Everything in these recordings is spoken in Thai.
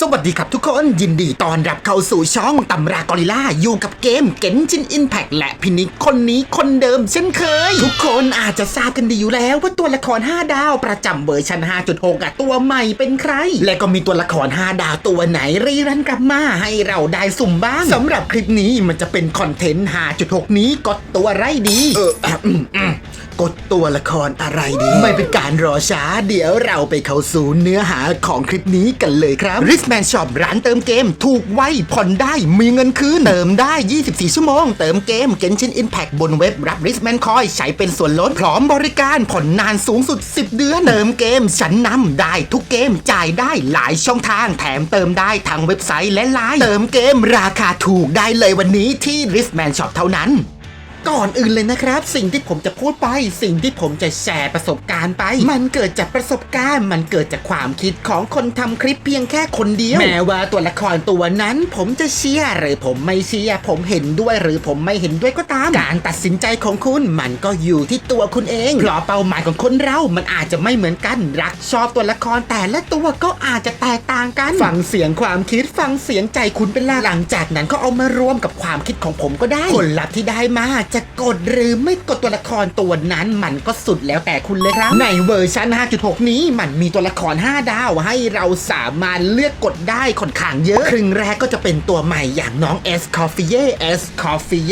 สวัสดีครับทุกคนยินดีต้อนรับเข้าสู่ช่องตำรากอริล่าอยู่กับเกมเกนจินอินแพ t และพินิกคนนี้คนเดิมเช่นเคย ทุกคนอาจจะทราบกันดีอยู่แล้วว่าตัวละคร 5 ดาวประจำเวอร์ชัน5.6อะตัวใหม่เป็นใคร และก็มีตัวละคร 5 ดาวตัวไหนรีรันกลับมาให้เราได้สุ่มบ้างสำหรับคลิปนี้มันจะเป็นคอนเทนต์ 5.6 นี้กดตัวไรดี เอออ่อ กดตัวละครอะไรดี ไม่เป็นการรอช้า เดี๋ยวเราไปเข้าสู่เนื้อหาของคลิปนี้กันเลยครับ r i s m a n Shop ร้านเติมเกม ถูกไวผ่อนได้มีเงินคืน เติมได้ 24 ชั่วโมง เติมเกม Genshin Impact บนเว็บรับ r i s m a n Coin ใช้เป็นส่วนลดพร้อมบริการผ่อนนานสูงสุด 10 เดือน เติมเกมชั้นนำได้ทุกเกมจ่ายได้หลายช่องทาง แถมเติมได้ทางเว็บไซต์และไลน์เติมเกมราคาถูกได้เลยวันนี้ที่ r i s m a n Shop เท่านั้น ก่อนอื่นเลยนะครับ สิ่งที่ผมจะพูดไป สิ่งที่ผมจะแชร์ประสบการณ์ไป มันเกิดจากประสบการณ์ มันเกิดจากความคิดของคนทำคลิปเพียงแค่คนเดียวแม้ว่าตัวละครตัวนั้น ผมจะเชียร์หรือผมไม่เชียร์ผมเห็นด้วยหรือผมไม่เห็นด้วยก็ตาม การตัดสินใจของคุณมันก็อยู่ที่ตัวคุณเองเพราะเป้าหมายของคนเรา มันอาจจะไม่เหมือนกันรักชอบตัวละครแต่ละตัวก็อาจจะแตกต่างกัน ฟังเสียงความคิดฟังเสียงใจคุณเป็นหลักหลังจากนั้นก็เอามารวมกับความคิดของผมก็ได้ผลลัพธ์ที่ได้มาจะกดหรือไม่กดตัวละครตัวนั้นมันก็สุดแล้วแต่คุณเลยครับ ในเวอร์ชัน 5.6 นี้มันมีตัวละคร 5 ดาว ให้เราสามารถเลือกกดได้ค่อนข้างเยอะ ครึ่งแรกก็จะเป็นตัวใหม่อย่างน้อง S Coffee S Coffee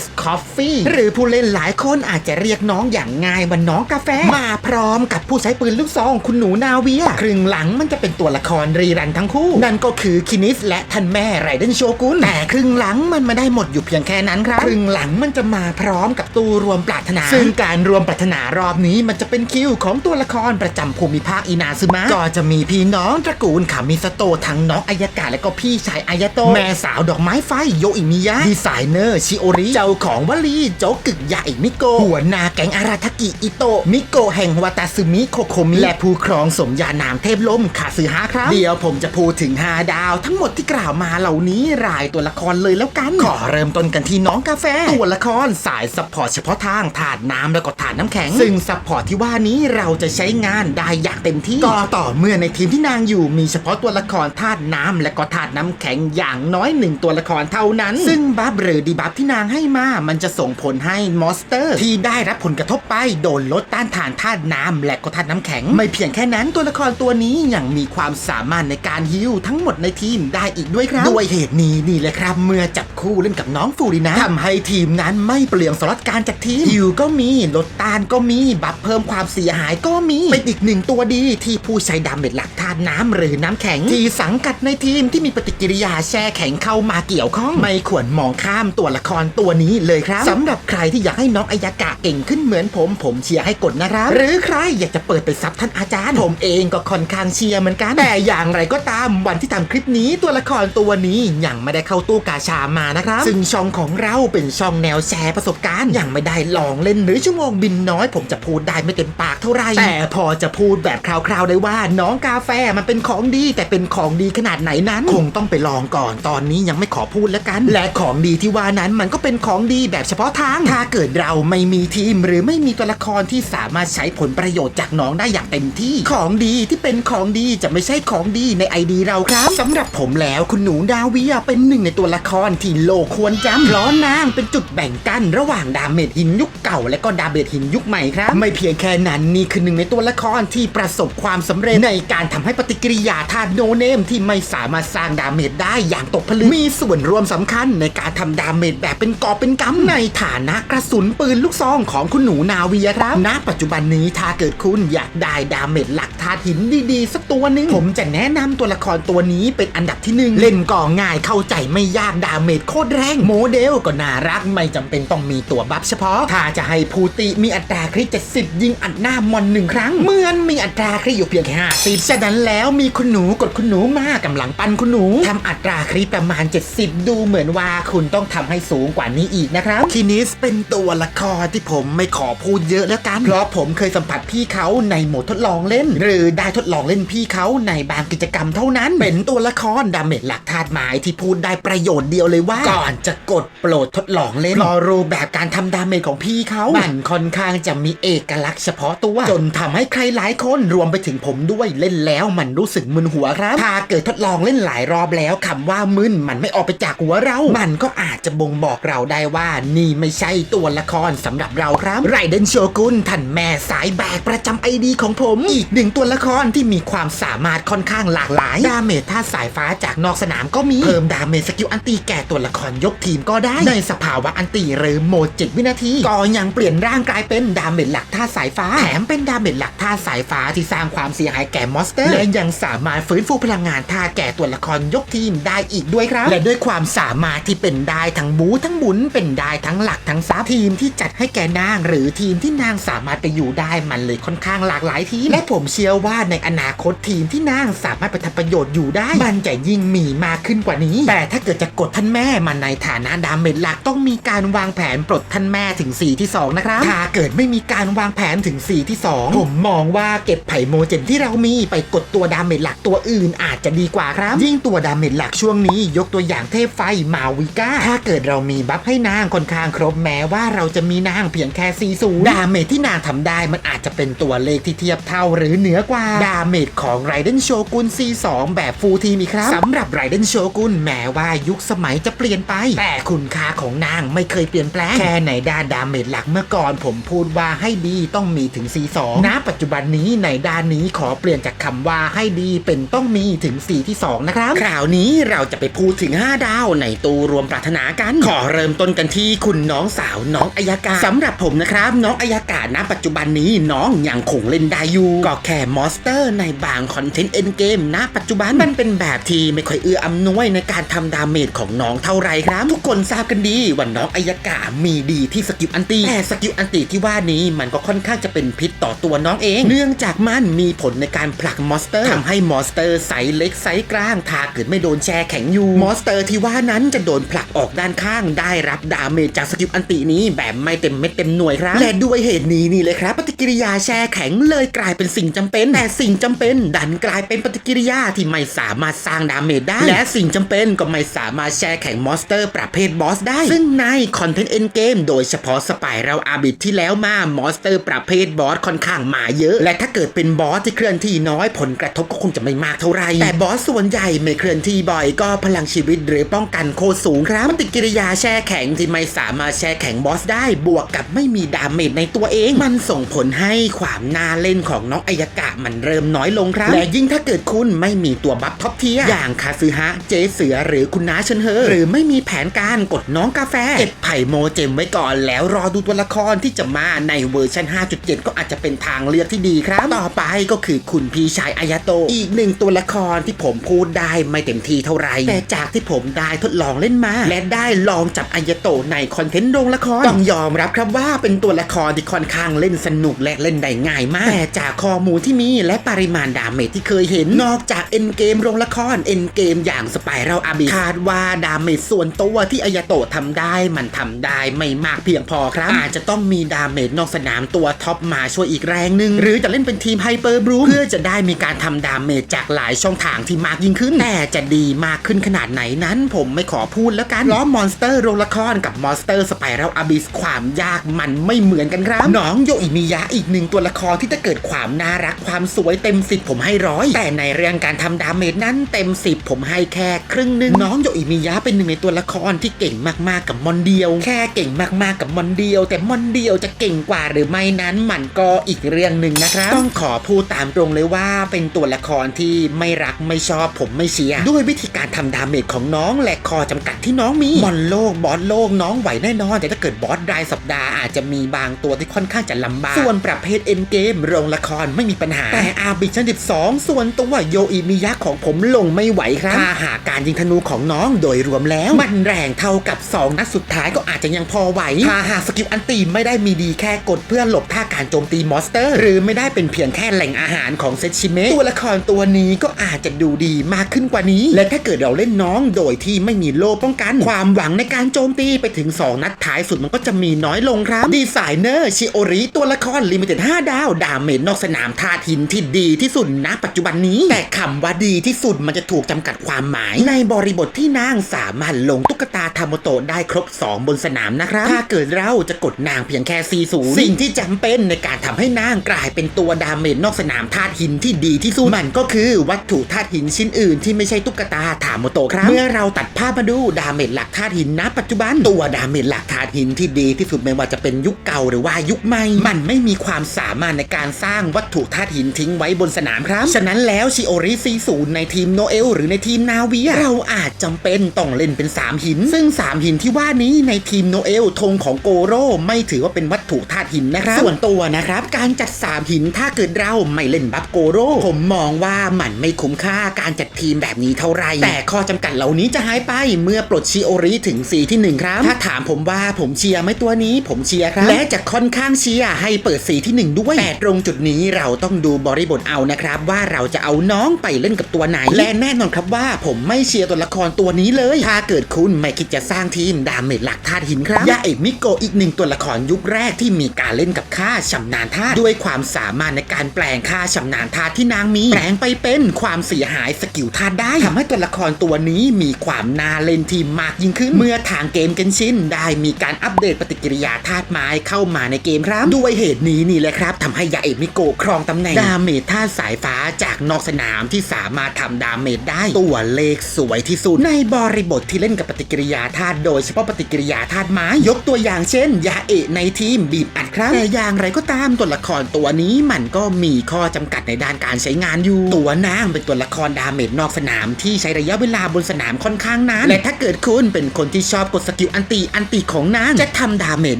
S Coffee หรือผู้เล่นหลายคนอาจจะเรียกน้องอย่างง่ายว่าน้องกาแฟ มาพร้อมกับผู้ใช้ปืนลูกซองคุณหนูนาเวียครึ่งหลังมันจะเป็นตัวละครรีรันทั้งคู่ นั่นก็คือคินิสและท่านแม่ไรเดนโชกุนแต่ครึ่งหลังมันไม่ได้หมดอยู่เพียงแค่นั้นครับ ครึ่งหลังมันจะมาพร้อมกับตู้รวมปรารถนา ซึ่งการรวมปรารถนารอบนี้มันจะเป็นคิวของตัวละครประจำภูมิภาคอินาซึมะก็จะมีพี่น้องตระกูลคามิสโตะทั้งน้องอายากะและก็พี่ชายอายาโตะแม่สาวดอกไม้ไฟโยอิมิยะดีไซเนอร์ชิโอริเจ้าของวลีโจกึกยาอิมิโกะหัวหน้าแก๊งอาราทากิอิโตะมิโกะแห่งวาตาซึมิโคโคมิและผู้ครองสมญานามเทพลมคาซึฮะครับ เดี๋ยวผมจะพูดถึง 5 ดาว ทั้งหมดที่กล่าวมาเหล่านี้รายตัวละครเลยแล้วกัน ขอเริ่มต้นกันที่น้องกาแฟ ตัวละครสายซัพพอร์ตเฉพาะทางถาดน้ำแล้วก็ถาดน้ำแข็ง ซึ่งซัพพอร์ตที่ว่านี้เราจะใช้งานได้อย่างเต็มที่ก็ต่อเมื่อในทีมที่นางอยู่มีเฉพาะตัวละครธาตุน้ำและก็ธาตุน้ำแข็งอย่างน้อยหนึ่งตัวละครเท่านั้น ซึ่งบัฟหรือดีบัฟที่นางให้มา มันจะส่งผลให้มอนสเตอร์ ที่ได้รับผลกระทบไปโดนลดต้านทานธาตุน้ำและก็ธาตุน้ำแข็ง ไม่เพียงแค่นั้นตัวละครตัวนี้ยังมีความสามารถในการฮิวทั้งหมดในทีมได้อีกด้วยครับ ด้วยเหตุนี้นี่แหละครับ เมื่อจับคู่เล่นกับน้องฟูรินะทำให้ทีมนั้นไม่เปลืองสล็อตการจากทีมฮิวก็มีลดต้านก็มี บัฟเพิ่มความเสียหายก็มี เป็นอีกหนึ่งตัวดีที่ผู้ใช้ดาเมจหลักธาตุน้ำหรือน้ำแข็ง ที่สังกัดในทีมที่มีปฏิกิริยาแช่แข็งเข้ามาเกี่ยวข้อง ไม่ควรมองข้ามตัวละครตัวนี้เลยครับสำหรับใครที่อยากให้น้องอายากะเก่งขึ้นเหมือนผม ผมเชียร์ให้กดนะครับ หรือใครอยากจะเปิดไปซับท่านอาจารย์ ผมเองก็ค่อนข้างเชียร์เหมือนกันแต่อย่างไรก็ตามวันที่ทำคลิปนี้ตัวละครตัวนี้ยังไม่ได้เข้าตู้กาชามานะครับ ซึ่งช่องของเราเป็นช่องแนวแชร์ประสบการณ์ ยังไม่ได้ลองเล่นหรือชั่วโมงบินน้อย ผมจะพูดได้ไม่เต็มปากเท่าไหร่แต่พอจะพูดแบบคร่าวๆได้ว่า น้องกาแฟมันเป็นของดี แต่เป็นของดีขนาดไหนนั้น คงต้องไปลองก่อนตอนนี้ยังไม่ขอพูดแล้วกัน และของดีที่ว่านั้นมันก็เป็นของดีแบบเฉพาะทาง ถ้าเกิดเราไม่มีทีมหรือไม่มีตัวละครที่สามารถใช้ผลประโยชน์จากน้องได้อย่างเต็มที่ ของดีที่เป็นของดีจะไม่ใช่ของดีในไอดีเราครับสำหรับผมแล้วคุณหนูดาเวียเป็นหนึ่งในตัวละครที่โลกควรจำเพราะนางเป็นจุดแบ่งกันระหว่างดาเมจหินยุคเก่า และก็ดาเมจหินยุคใหม่ครับ ไม่เพียงแค่นั้นนี่คือหนึ่งในตัวละครที่ประสบความสำเร็จในการทำให้ปฏิกิริยาธาตุโนเนมที่ไม่สามารถสร้างดาเมจได้อย่างตกผลึกมีส่วนร่วมสำคัญในการทำดาเมจแบบเป็นกอบเป็นกำในฐานะกระสุนปืนลูกซองของคุณหนูนาเวียครับณปัจจุบันนี้ถ้าเกิดคุณอยากได้ดาเมจหลักธาตุหินดีๆ สักตัวหนึงผมจะแนะนำตัวละครตัวนี้เป็นอันดับที่หนึ่งเล่นก่อง่ายเข้าใจไม่ยากดาเมจโคตรแรงโมเดลก็น่ารักไม่จำเป็นต้องมีตัวบัฟเฉพาะ ถ้าจะให้ภูติมีอัตราคริส70 ยิงอัดหน้ามอนหนึ่งครั้ง เหมือนมีอัตราคริสอยู่เพียงแค่50ฉะนั้นแล้วมีคุณหนูกดคุณหนูมากำลังปั้นคุณหนูทำอัตราคริสประมาณ 70 ดูเหมือนว่าคุณต้องทำให้สูงกว่านี้อีกนะครับคินิสเป็นตัวละครที่ผมไม่ขอพูดเยอะแล้วกัน เพราะผมเคยสัมผัสพี่เขาในโหมดทดลองเล่น หรือได้ทดลองเล่นพี่เขาในบางกิจกรรมเท่านั้น เป็นตัวละครดาเมจหลักธาตุไม้ที่พูดได้ประโยชน์เดียวเลยว่า ก่อนจะกดโปรดทดลองเล่นเพราะรู้รูปแบบการทำดาเมจของพี่เขา มันค่อนข้างจะมีเอกลักษณ์เฉพาะตัว จนทำให้ใครหลายคนรวมไปถึงผมด้วยเล่นแล้วมันรู้สึกมึนหัวครับ ถ้าเกิดทดลองเล่นหลายรอบแล้วคำว่ามึนมันไม่ออกไปจากหัวเรา มันก็อาจจะบ่งบอกเราได้ว่านี่ไม่ใช่ตัวละครสำหรับเราครับไรเดนโชกุนท่านแม่สายแบกประจำไอดีของผม อีกหนึ่งตัวละครที่มีความสามารถค่อนข้างหลากหลายดาเมจท่าสายฟ้าจากนอกสนามก็มีเพิ่มดาเมจสกิลอันตีแก่ตัวละครยกทีมก็ได้ในสภาวะอันตีหรือโหมด7วินาทีก็ยังเปลี่ยนร่างกลายเป็นดาเมจหลักท่าสายฟ้า แถมเป็นดาเมจหลักท่าสายฟ้าที่สร้างความเสียหายแก่มอนสเตอร์ และยังสามารถฟื้นฟูพลังงานท่าแก่ตัวละครยกทีมได้อีกด้วยครับ และด้วยความสามารถที่เป็นได้ทั้งบูทั้งบุนเป็นได้ทั้งหลักทั้งซับทีมที่จัดให้แก่นาง หรือทีมที่นางสามารถไปอยู่ได้มันเลยค่อนข้างหลากหลายทีมและผมเชื่อว่าในอนาคตทีมที่นางสามารถไปทำประโยชน์อยู่ได้ มันจะยิ่งมีมากขึ้นกว่านี้ แต่ถ้าเกิดจะกดท่านแม่มาในฐานะดาเมจหลักต้องมีการวางแผนปลดท่านแม่ถึง4ที่ 2 นะครับ ถ้าเกิดไม่มีการวางแผนถึง4ที่ 2 ผมมองว่าเก็บไผ่โมเจนที่เรามีไปกดตัวดาเมจหลักตัวอื่นอาจจะดีกว่าครับ ยิ่งตัวดาเมจหลักช่วงนี้ ยกตัวอย่างเทพไฟมาวิก้า ถ้าเกิดเรามีบัฟให้นางค่อนข้างครบแม้ว่าเราจะมีนางเพียงแค่40ดาเมจที่นางทำได้มันอาจจะเป็นตัวเลขที่เทียบเท่าหรือเหนือกว่า ดาเมจของไรเดนโชกุน C2 แบบฟูลทีมอีกครับสำหรับไรเดนโชกุนแม้ว่ายุคสมัยจะเปลี่ยนไป แต่คุณค่าของนางไม่เคยเปลี่ยนแปลง แค่ในด้านดาเมจหลักเมื่อก่อนผมพูดว่าให้ดีต้องมีถึง C2 ณปัจจุบันนี้ในด้านนี้ขอเปลี่ยนจากคำว่าให้ดีเป็นต้องมีถึง 4 ที่ 2 นะครับคราวนี้เราจะไปพูดถึง 5 ดาวในตูรวมปรารถนากัน ขอเริ่มต้นกันที่คุณน้องสาวน้องอายากาสำหรับผมนะครับ น้องอายากาณปัจจุบันนี้น้องยังคงเล่นได้อยู่ก็แค่มอสเตอร์ในบางคอนเทนต์เอ็นเกมณปัจจุบันมันเป็นแบบที่ไม่ค่อยเอื้ออำนวยในการทำดาเมจของน้องเท่าไหรครับ ทุกคนทราบกันดีว่าน้องอายากามีดีที่สกิลอันตีแต่สกิลอันตีที่ว่านี้มันก็ค่อนข้างจะเป็นพิษต่อตัวน้องเอง เนื่องจากมันมีผลในการผลักมอนสเตอร์ทำให้มอนสเตอร์ไซส์เล็กไซส์กลางถ้าเกิดไม่โดนแช่แข็งอยู่มอนสเตอร์ที่ว่านั้นจะโดนผลักออกด้านข้างได้รับดาเมจจากสกิลอันตินี้แบบไม่เต็มเม็ดเต็มหน่วยครับ และด้วยเหตุนี้นี่เลยครับ ปฏิกิริยาแช่แข็งเลยกลายเป็นสิ่งจำเป็น แต่สิ่งจำเป็นดันกลายเป็นปฏิกิริยาที่ไม่สามารถสร้างดาเมจได้ และสิ่งจำเป็นก็ไม่สามารถแช่แข็งมอนสเตอร์ประเภทบอสได้ ซึ่งในคอนเทนต์เอ็นเกมโดยเฉพาะสปายเราอาบิทที่แล้วมามอนสเตอร์ประเภทบอสค่อนข้างมาเยอะ และถ้าเกิดเป็นบอสที่เคลื่อนที่น้อยผลกระทบก็คงจะไม่มากเท่าไหร่แต่บอสส่วนใหญ่ไม่เคลื่อนที่บ่อยก็พลังชีวิตหรือป้องกันโคตรสูงครับปฏิกิริยาแช่แข็งที่ไม่สามารถแช่แข็งบอสได้บวกกับไม่มีดาเมจในตัวเอง มันส่งผลให้ความน่าเล่นของน้องอายกะมันเริ่มน้อยลงครับและยิ่งถ้าเกิดคุณไม่มีตัวบัฟท็อปเทียอย่างคาซึฮะเจเสือหรือคุณน้าเชนเฮอหรือไม่มีแผนการกดน้องกาแฟเก็บไผ่โมเจมไว้ก่อนแล้วรอดูตัวละครที่จะมาในเวอร์ชัน 5.7 ก็อาจจะเป็นทางเลือกที่ดีครับ ต่อไปก็คือคุณพี่ชายอายาโต อีกหนึ่งตัวละครที่ผมพูดได้ไม่เต็มที่เท่าไหร่แต่จากที่ผมได้ทดลองเล่นมา และได้ลองจับอายาโตในคอนเทนต์โรงละครต้องยอมรับครับว่าเป็นตัวละครที่ค่อนข้างเล่นสนุกและเล่นได้ง่ายมาก แต่จากข้อมูลที่มีและปริมาณดาเมจที่เคยเห็น นอกจากเอ็นเกมโรงละครเอ็นเกมอย่างสไปรัลอาบิคาดว่าดาเมจส่วนตัวที่อายาโตะทำได้มันทำได้ไม่มากเพียงพอครับ อาจจะต้องมีดาเมจนอกสนามตัวท็อปมาช่วยอีกแรงหนึ่งหรือจะเล่นเป็นทีมไฮเปอร์บรูเพื่อจะได้มีการทำดาเมจจากหลายช่องทางที่มากยิ่งขึ้น แต่จะดีมากขึ้นขนาดไหนนั้น ผมไม่ขอพูดแล้วกันล้อมอนสเตอร์โรงละครกับมอนสเตอร์สไปรัลอาบิสความยากมันไม่เหมือนกันครับน้องโยอิมิยะอีกหนึ่งตัวละครที่ถ้าเกิดความน่ารักความสวยเต็มสิบผมให้ร้อยแต่ในเรื่องการทำดาเมจนั้นเต็มสิบผมให้แค่ครึ่งหนึ่งน้องโยอิมิยะเป็นหนึ่งในตัวละครที่เก่งมากๆกับมอนเดียวแค่เก่งมากๆกับมอนเดียว แต่มอนเดียวจะเก่งกว่าหรือไม่นั้นมันก็อีกเรื่องหนึ่งนะครับ ต้องขอพูดตามตรงเลยว่าเป็นตัวละครที่ไม่รักไม่ชอบผมไม่เชียร์ด้วยวิธีการทำดาเมจของน้องและคอจำกัดที่น้องมีมอนโลกบอสโลกน้องไหวแน่นอน แต่ถ้าเกิดบอสรายสัปดาห์อาจจะมีบางตัวที่ค่อนข้างจะลำบากส่วนประเภทเอ็นเกมโรงละครไม่มีปัญหาแต่อาบิชั้น12 ส่วนตัวโยอิมิยะของผมลงไม่ไหวครับถ้าหากการยิงธนูของน้องโดยรวมแล้ว มันแรงเท่ากับ 2 นัดสุดท้ายก็อาจจะยังพอไหวถ้าหากสกิลอันตีไม่ได้มีดีแค่กดเพื่อหลบท่าการโจมตีมอนสเตอร์ หรือไม่ได้เป็นเพียงแค่แหล่งอาหารของเซชิเมะตัวละครตัวนี้ก็อาจจะดูดีมากขึ้นกว่านี้ และถ้าเกิดเราเล่นน้องโดยที่ไม่มีโล่ป้องกัน ความหวังในการโจมตีไปถึง 2 นัดท้ายสุดมันก็จะมีน้อยลงครับดีไซเนอร์ชิโอริตัวละครลิมิเต็ด5ดาว ดาเมจนอกสนามท่าทินที่ดีที่สุดณปัจจุบันนี้ แต่คำว่าดีที่สุดมันจะถูกจำกัดความหมาย ในบริบทที่นางสามารถลงตุ๊กตาทาโมโตะได้ครบ 2 บนสนามนะครับ ถ้าเกิดเราจะกดนางเพียงแค่ 40 สิ่งที่จำเป็นในการทำให้นางกลายเป็นตัวดาเมจนอกสนามธาตุหินที่ดีที่สุดมันก็คือวัตถุธาตุหินชิ้นอื่นที่ไม่ใช่ตุ๊กตาถามโมโตครับ เมื่อเราตัดภาพมาดูดาเมจหลักธาตุหินณปัจจุบัน ตัวดาเมจหลักธาตุหินที่ดีที่สุดไม่ว่าจะเป็นยุคเก่าหรือว่ายุคใหม่ มันไม่มีความสามารถในการสร้างวัตถุธาตุหินทิ้งไว้บนสนามครับ ฉะนั้นแล้วชิโอริซีศูนย์ในทีมโนเอลหรือในทีมนาวีเราอาจจำเป็นต้องเล่นเป็น 3 หิน ซึ่ง 3 หินที่ว่านี้ในทีมโนเอลธงของโกโร่ไม่ถือว่าเป็นวัตถุธาตุหินนะครับ ส่วนตัวนะครับ การจัด 3 หินถ้าเกิดเราไม่เล่นบัฟโกโร่ผมมองว่ามันไม่คุ้มค่าการจัดทีมแบบนี้เท่าไหร่แต่ข้อจำกัดเหล่านี้จะหายไปเมื่อปลดชิโอริถึงสีที่ 1 ครับ ถ้าถามผมว่าผมเชียร์ไหมตัวนี้ ผมเชียร์ครับ และจะค่อนข้างเชียร์ให้เปิดสีที่ 1 ด้วยแต่ตรงจุดนี้เราต้องดูบริบทเอานะครับ ว่าเราจะเอาน้องไปเล่นกับตัวไหน และแน่นอนครับว่าผมไม่เชียร์ตัวละครตัวนี้เลย ถ้าเกิดคุณไม่คิดจะสร้างทีมดาเมจหลักธาตุหินครับยาเอกมิโกะอีกหนึ่งตัวละครยุคแรกที่มีการเล่นกับค่าชำนาญธาด้วยความสามารถในการแปลงค่าชำนาญธาที่นางมีแปลงไปเป็นความเสียหายสกิลธาได้ทำให้ตัวละครตัวนี้มีความน่าเล่นทีมมากยิ่งขึ้น เมื่อทางเกมเกนชินได้มีการอัปเดตปฏิกิริยาธาตุไม้เข้ามาในเกมครับ ด้วยเหตุนี้นี่แหละครับทำให้ยาเอกมิโกะครองตำแหน่งดาเมจธาตุสายฟ้าจากนอกสนามที่สามารถทำดาเมจได้ตัวเลขสวยที่สุดในบริบทที่เล่นกับปฏิกิริยาธาตุโดยเฉพาะปฏิกิริยาธาตุม้ยกตัวอย่างเช่น ยาเอะในทีมบีบอัดครับแต่อย่างไรก็ตามตัวละครตัวนี้มันก็มีข้อจำกัดในด้านการใช้งานอยู่ ตัวนางเป็นตัวละครดาเมจนอกสนามที่ใช้ระยะเวลาบนสนามค่อนข้างนานและถ้าเกิดคุณเป็นคนที่ชอบกดสกิลอันตีอันตีของนางจะทำดาเมจ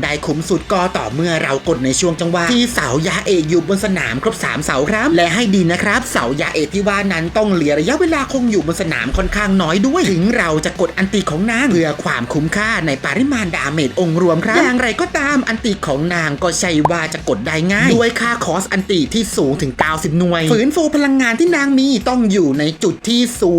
ได้คุ้มสุดก็ต่อเมื่อเรากดในช่วงจังหวะที่เสายาเอกอยู่บนสนามครบ 3 เสาครับ และให้ดีนะครับ เสายาเอกที่ว่านั้นต้องเหลือระยะเวลาคงอยู่บนสนามค่อนข้างน้อยด้วย ถึงเราจะกดอันตีของนางเพื่อความคุ้มค่าในปริมาณดาเมจองค์รวมครับ อย่างไรก็ตามอันตีของนางก็ใช่ว่าจะกดได้ง่าย ด้วยค่าคอสอันตีที่สูงถึง 90 หน่วย ฝืนฟูพลังงานที่นางมีต้องอยู่ในจุดที่สู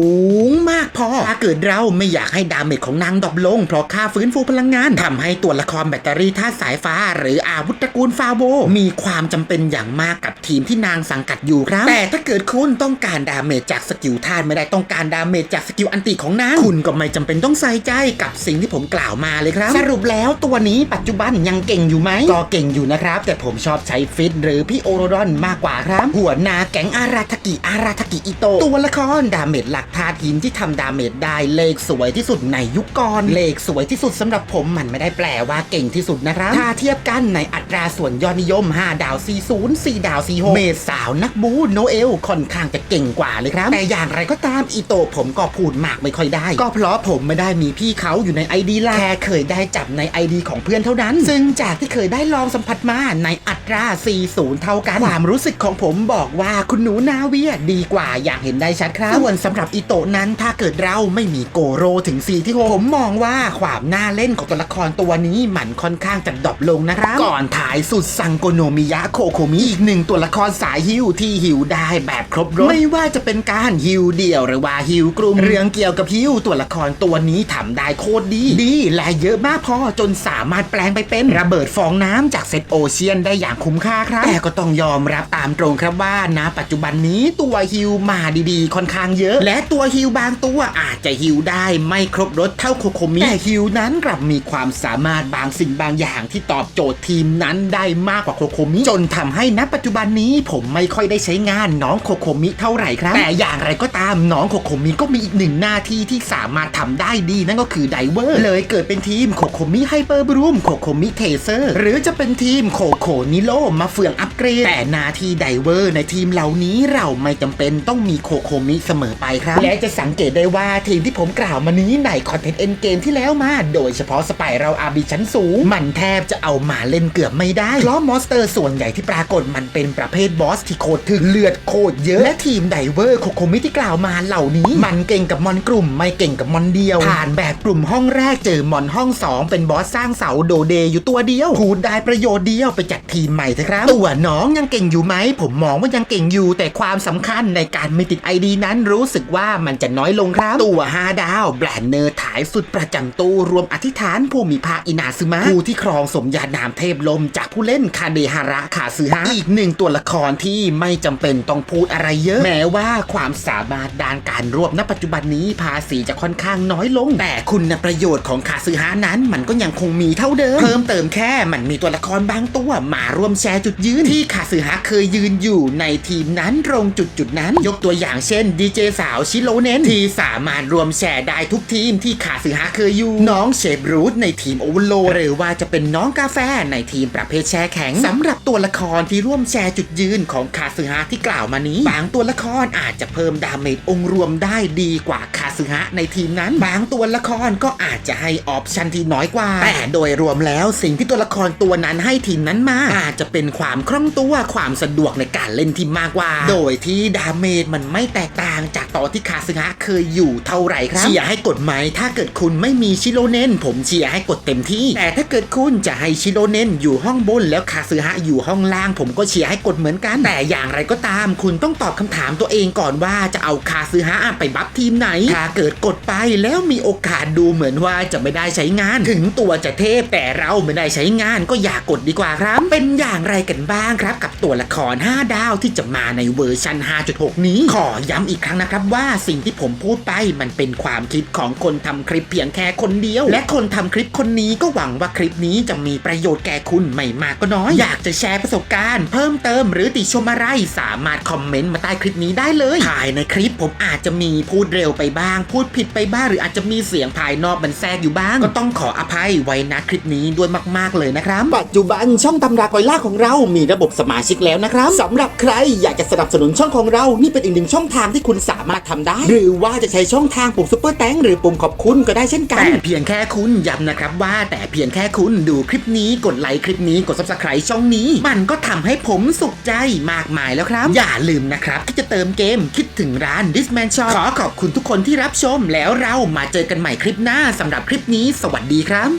งมากพอ ถ้าเกิดเราไม่อยากให้ดาเมจของนางดรอปลง เพราะค่าฟื้นฟูพลังงานทำให้ตัวละครแบตเตอรี่ธาตุสายฟ้า หรืออาวุธตระกูลฟาโวมีความจำเป็นอย่างมากกับทีมที่นางสังกัดอยู่ครับ แต่ถ้าเกิดคุณต้องการดาเมจจากสกิลธาตุไม่ได้ต้องการดาเมจจากสกิลอันติของนาง คุณก็ไม่จำเป็นต้องใส่ใจกับสิ่งที่ผมกล่าวมาเลยครับสรุปแล้วตัวนี้ปัจจุบันยังเก่งอยู่ไหม ก็เก่งอยู่นะครับ แต่ผมชอบใช้ฟิตหรือพี่โอโรดอนมากกว่าครับ หัวหน้าแก๊งอาราทากิอาราทากิอิโตะตัวละครดาเมจหลักธาตุหินที่ทำดาเมจได้เลขสวยที่สุดในยุคก่อน เลขสวยที่สุดสำหรับผมมันไม่ได้แปลว่าเก่งที่สุดนะครับ ถ้าเทียบกันในอัตราส่วนยอดนิยม 5 ดาว 40 4 ดาว 46 เมดสาวนักบูโนเอลค่อนข้างจะเก่งกว่าเลยครับ แต่อย่างไรก็ตามอีโตะผมก็พูดมากไม่ค่อยได้ ก็เพราะผมไม่ได้มีพี่เขาอยู่ใน ID ไลน์แค่เคยได้ได้จับใน ID ของเพื่อนเท่านั้น ซึ่งจากที่เคยได้ลองสัมผัสมาในอัตรา 40 เท่ากัน ความรู้สึกของผมบอกว่าคุณหนูนาเวียดีกว่าอย่างเห็นได้ชัดครับส่วนสำหรับอีโตะนั้นถ้าเกิดเราไม่มีโกโรถึง4ที่หกผมมองว่าความน่าเล่นของตัวละครตัวนี้มันค่อนข้างจะดรอปลงนะครับ ก่อนถ่ายสุดซังโกโนมิยะโคโคมิอีกหนึ่งตัวละครสายฮิวที่ฮิวได้แบบครบรถไม่ว่าจะเป็นการฮิวเดี่ยวหรือว่าฮิวกลุ่มเรื่องเกี่ยวกับฮิวตัวละครตัวนี้ทำได้โคตรดีดีและเยอะมากพอจนสามารถแปลงไปเป็นระเบิดฟองน้ำจากเซตโอเชียนได้อย่างคุ้มค่าครับ แต่ก็ต้องยอมรับตามตรงครับว่าณปัจจุบันนี้ตัวฮิวมาดีๆ ค่อนข้างเยอะ และตัวฮิวบางตัวอาจจะฮิวได้ไม่ครบรถเท่าโคโคมิแต่ฮิวนั้นกลับมีความสามารถบางสิ่งบางอย่างที่ตอบโจทย์ทีมนั้นได้มากกว่าโคโคมิจนทำให้ณปัจจุบันนี้ผมไม่ค่อยได้ใช้งานน้องโคโคมิเท่าไหร่ครับ แต่อย่างไรก็ตามน้องโคโคมิก็มีอีกหนึ่งหน้าที่ที่สามารถทำได้ดีนั่นก็คือไดเวอร์เลยเกิดเป็นทีมโคโคมิไฮเปอร์บรูมโคโคมิเทเซอร์ หรือจะเป็นทีมโคโคนิโลมาเฟืองอัปเกรด แต่นาทีไดเวอร์ในทีมเหล่านี้เราไม่จำเป็นต้องมีโคโคมิเสมอไปครับ และจะสังเกตได้ว่าทีมที่ผมกล่าวมานี้ในคอนเทนต์เอ็นเกมที่แล้วมา โดยเฉพาะสไปเราอาบีชั้นสูง มันแทบจะเอามาเล่นเกือบไม่ได้เพราะมอนสเตอร์ส่วนใหญ่ที่ปรากฏมันเป็นประเภทบอสที่โคตรถึงเลือดโคตรเยอะ และทีมไดเวอร์โคโคมิที่กล่าวมาเหล่านี้ มันเก่งกับมอนกลุ่ม ไม่เก่งกับมอนเดียวผ่านแบบกลุ่มห้องแรกเจอมอนห้องสองเป็นบอสสร้างเสาโดเดอยู่ตัวเดียวพูดได้ประโยชน์เดียวไปจัดทีมใหม่เถอะครับ ตัวน้องยังเก่งอยู่ไหม ผมมองว่ายังเก่งอยู่ แต่ความสำคัญในการไม่ติดไอดีนั้นรู้สึกว่ามันจะน้อยลงครับ ตัว 5 ดาวแบรนเนอร์ถ่ายสุดประจำตู้รวมอธิษฐานผู้มีภาคอินาซึมะผู้ที่ครองสมญานามเทพลม จากผู้เล่นคาเดฮาระคาซึฮะอีกหนึ่งตัวละครที่ไม่จำเป็นต้องพูดอะไรเยอะ แม้ว่าความสามารถด้านการรวบณปัจจุบันนี้ภาษีจะค่อนข้างน้อยลง แต่คุณประโยชน์ของคาซึฮะนั้นนั้นมันก็ยังคงมีเท่าเดิม เพิ่มเติมแค่มันมีตัวละครบางตัวมาร่วมแชร์จุดยืน ที่คาซึฮะเคยยืนอยู่ในทีมนั้นตรงจุดจุดนั้น ยกตัวอย่างเช่นดีเจสาวชิโรเนนที่สามารถรวมแชร์ได้ทุกทีมที่คาซึฮะเคยอยู่ น้องเชฟรูทในทีมโอเวอร์โลหรือว่าจะเป็นน้องกาแฟในทีมประเภทแช่แข็งสำหรับตัวละครที่ร่วมแชร์จุดยืนของคาซึฮะที่กล่าวมานี้บางตัวละครอาจจะเพิ่มดาเมจองรวมได้ดีกว่าคาซึฮะในทีมนั้นบางตัวละครก็อาจจะให้ออปชันที่น้อยกว่า แต่โดยรวมแล้วสิ่งที่ตัวละครตัวนั้นให้ทีมนั้นมาอาจจะเป็นความคล่องตัวความสะดวกในการเล่นที่มากกว่า โดยที่ดาเมจมันไม่แตกต่างจากตอนที่คาซึฮะเคยอยู่เท่าไหร่ครับเชียร์ให้กดไหมถ้าเกิดคุณไม่มีชิโรเนนผมเชียร์ให้กดเต็มที่ แต่ถ้าเกิดคุณจะให้ชิโรเนนอยู่ห้องบนแล้วคาซึฮะอยู่ห้องล่าง ผมก็เชียร์ให้กดเหมือนกัน แต่อย่างไรก็ตาม คุณต้องตอบคำถามตัวเองก่อนว่าจะเอาคาซึฮะไปบัฟทีมไหน ถ้าเกิดกดไปแล้วมีโอกาสดูเหมือนว่าจะไม่ได้ใช้งาน ถึงตัวจะเทพแต่เราไม่ได้ใช้งานก็อย่ากกดดีกว่าครับ เป็นอย่างไรกันบ้างครับ กับตัวละคร 5 ดาวที่จะมาในเวอร์ชัน 5.6 นี้ ขอย้ำอีกครั้งนะครับว่าสิ่งที่ผมพูดไปมันเป็นความคิดของคนทำคลิปเพียงแค่คนเดียว และคนทำคลิปคนนี้ก็หวังว่าคลิปนี้จะมีประโยชน์แก่คุณไม่มากก็น้อย อยากจะแชร์ประสบการณ์ เพิ่มเติมหรือติชมอะไรสามารถคอมเมนต์มาใต้คลิปนี้ได้เลยภายในคลิปผมอาจจะมีพูดเร็วไปบ้างพูดผิดไปบ้างหรืออาจจะมีเสียงภายนอกมันแทรกอยู่บ้าง ก็ต้องขออภัยไว้ณคลิปนี้ด้วยมาก ๆ เลยนะครับ ปัจจุบันช่องตำรากอยล่าของเรา มีระบบสมาชิกแล้วนะครับสำหรับใครอยากจะสนับสนุนช่องของเรา นี่เป็นอีกหนึ่งช่องทางที่คุณสามารถทำได้ หรือว่าจะใช้ช่องทางปุ่มซุปเปอร์แตงหรือปุ่มขอบคุณก็ได้เช่นกันแต่เพียงแค่คุณย้ำนะครับว่า แต่เพียงแค่คุณดูคลิปนี้กดไลค์คลิปนี้กด subscribe ช่องนี้ มันก็ทำให้ผมสุขใจมากมายแล้วครับ อย่าลืมนะครับที่จะเติมเกมคิดถึงร้าน Disman Shop ขอขอบคุณทุกคนที่รับชมแล้วเรามาเจอกันใหม่คลิปหน้าสำหรับคลิปนี้ สวัสดีครับ